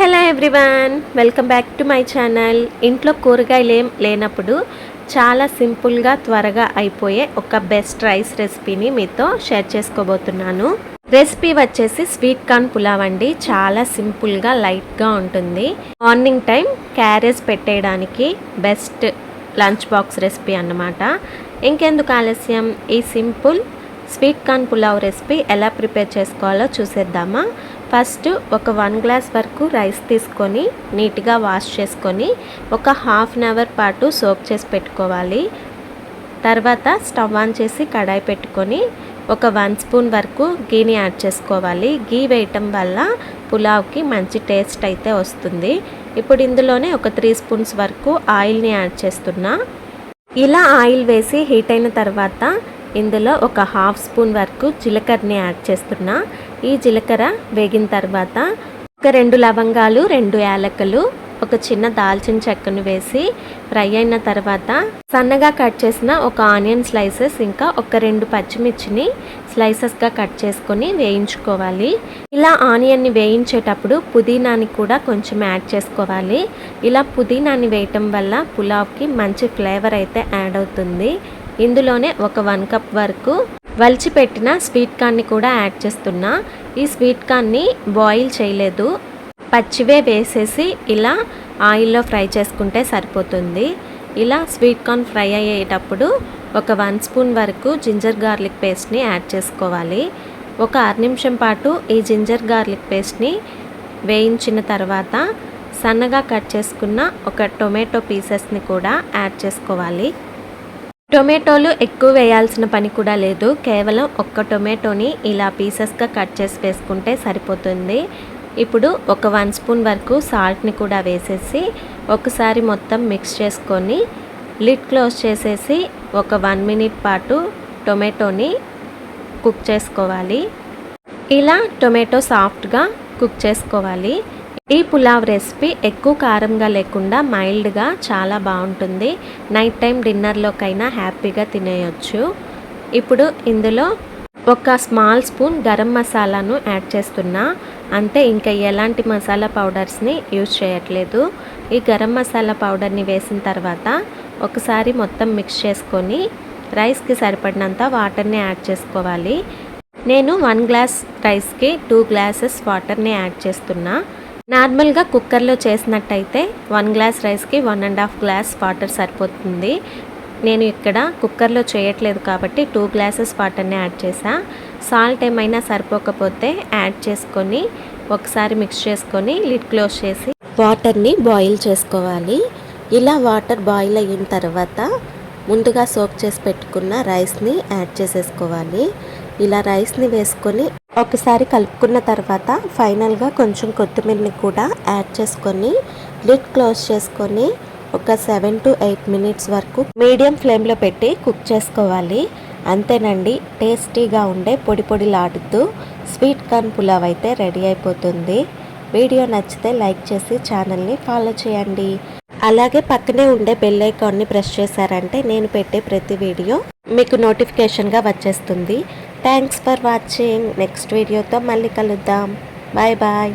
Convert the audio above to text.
Hello everyone welcome back to my channel. ఇంట్లో కూరగాయలు ఏం లేనప్పుడు చాలా సింపుల్గా త్వరగా అయిపోయే ఒక బెస్ట్ రైస్ రెసిపీని మీతో షేర్ చేసుకోబోతున్నాను. రెసిపీ వచ్చేసి స్వీట్ కార్న్ పులావ్ అండి. చాలా సింపుల్గా లైట్గా ఉంటుంది. మార్నింగ్ టైం క్యారేజ్ పెట్టేయడానికి బెస్ట్ లంచ్ బాక్స్ రెసిపీ అన్నమాట. ఇంకెందుకు ఆలస్యం? ఈ simple sweet corn pulao recipe ఎలా ప్రిపేర్ చేసుకోవాలో చూసేద్దామా? ఫస్ట్ ఒక వన్ గ్లాస్ వరకు రైస్ తీసుకొని నీట్గా వాష్ చేసుకొని ఒక హాఫ్ అన్ అవర్ పాటు సోప్ చేసి పెట్టుకోవాలి. తర్వాత స్టవ్ ఆన్ చేసి కడాయి పెట్టుకొని ఒక వన్ స్పూన్ వరకు గీని యాడ్ చేసుకోవాలి. గీ వేయటం వల్ల పులావ్కి మంచి టేస్ట్ అయితే వస్తుంది. ఇప్పుడు ఇందులోనే ఒక త్రీ స్పూన్స్ వరకు ఆయిల్ని యాడ్ చేస్తున్నా. ఇలా ఆయిల్ వేసి హీట్ అయిన తర్వాత ఇందులో ఒక హాఫ్ స్పూన్ వరకు జీలకర్రని యాడ్ చేస్తున్నా. ఈ జీలకర్ర వేగిన తర్వాత ఒక రెండు లవంగాలు రెండు యాలకులు ఒక చిన్న దాల్చిన చెక్కను వేసి ఫ్రై అయిన తర్వాత సన్నగా కట్ చేసిన ఒక ఆనియన్ స్లైసెస్ ఇంకా ఒక రెండు పచ్చిమిర్చిని స్లైసెస్గా కట్ చేసుకొని వేయించుకోవాలి. ఇలా ఆనియన్ని వేయించేటప్పుడు పుదీనాని కూడా కొంచెం యాడ్ చేసుకోవాలి. ఇలా పుదీనాని వేయటం వల్ల పులావ్కి మంచి ఫ్లేవర్ అయితే యాడ్ అవుతుంది. ఇందులోనే ఒక వన్ కప్ వరకు వలిచిపెట్టిన స్వీట్ కార్న్ని కూడా యాడ్ చేస్తున్నా. ఈ స్వీట్ కార్న్ని బాయిల్ చేయలేదు. పచ్చివే వేసేసి ఇలా ఆయిల్లో ఫ్రై చేసుకుంటే సరిపోతుంది. ఇలా స్వీట్ కార్న్ ఫ్రై అయ్యేటప్పుడు ఒక వన్ స్పూన్ వరకు జింజర్ గార్లిక్ పేస్ట్ని యాడ్ చేసుకోవాలి. ఒక ఆరు నిమిషం పాటు ఈ జింజర్ గార్లిక్ పేస్ట్ని వేయించిన తర్వాత సన్నగా కట్ చేసుకున్న ఒక టొమాటో పీసెస్ని కూడా యాడ్ చేసుకోవాలి. టొమాటోలు ఎక్కువ వేయాల్సిన పని కూడా లేదు. కేవలం ఒక్క టొమాటోని ఇలా పీసెస్గా కట్ చేసి వేసుకుంటే సరిపోతుంది. ఇప్పుడు ఒక వన్ స్పూన్ వరకు సాల్ట్ని కూడా వేసేసి ఒకసారి మొత్తం మిక్స్ చేసుకొని లిడ్ క్లోజ్ చేసేసి ఒక వన్ మినిట్ పాటు టొమాటోని కుక్ చేసుకోవాలి. ఇలా టొమాటో సాఫ్ట్గా కుక్ చేసుకోవాలి. ఈ పులావ్ రెసిపీ ఎక్కువ కారంగా లేకుండా మైల్డ్గా చాలా బాగుంటుంది. నైట్ టైం డిన్నర్లోకైనా హ్యాపీగా తినేయొచ్చు. ఇప్పుడు ఇందులో ఒక స్మాల్ స్పూన్ గరం మసాలాను యాడ్ చేస్తున్నా. అంతే ఇంకా ఎలాంటి మసాలా పౌడర్స్ని యూజ్ చేయట్లేదు. ఈ గరం మసాలా పౌడర్ని వేసిన తర్వాత ఒకసారి మొత్తం మిక్స్ చేసుకొని రైస్కి సరిపడినంత వాటర్ని యాడ్ చేసుకోవాలి. నేను వన్ గ్లాస్ రైస్కి టూ గ్లాసెస్ వాటర్ని యాడ్ చేస్తున్నా. నార్మల్గా కుక్కర్లో చేసినట్టయితే వన్ గ్లాస్ రైస్కి one and half glass water సరిపోతుంది. నేను ఇక్కడ కుక్కర్లో చేయట్లేదు కాబట్టి టూ గ్లాసెస్ వాటర్ని యాడ్ చేసా సాల్ట్ ఏమైనా సరిపోకపోతే యాడ్ చేసుకొని ఒకసారి మిక్స్ చేసుకొని లిడ్ క్లోజ్ చేసి వాటర్ని బాయిల్ చేసుకోవాలి. ఇలా వాటర్ బాయిల్ అయిన తర్వాత ముందుగా సోక్ చేసి పెట్టుకున్న రైస్ని యాడ్ చేసేసుకోవాలి. ఇలా రైస్ని వేసుకొని ఒకసారి కలుపుకున్న తర్వాత ఫైనల్గా కొంచెం కొత్తిమీరని కూడా యాడ్ చేసుకొని లిడ్ క్లోజ్ చేసుకొని ఒక సెవెన్ టు ఎయిట్ మినిట్స్ వరకు మీడియం ఫ్లేమ్లో పెట్టి కుక్ చేసుకోవాలి. అంతేనండి టేస్టీగా ఉండే పొడి పొడిలాడుతూ స్వీట్ కార్న్ పులావ్ అయితే రెడీ అయిపోతుంది. వీడియో నచ్చితే లైక్ చేసి ఛానల్ని ఫాలో చేయండి. అలాగే పక్కనే ఉండే బెల్ ఐకాన్ని ప్రెస్ చేశారంటే నేను పెట్టే ప్రతి వీడియో మీకు నోటిఫికేషన్గా వచ్చేస్తుంది. థ్యాంక్స్ ఫర్ వాచింగ్ నెక్స్ట్ వీడియోతో మళ్ళీ కలుద్దాం. Bye bye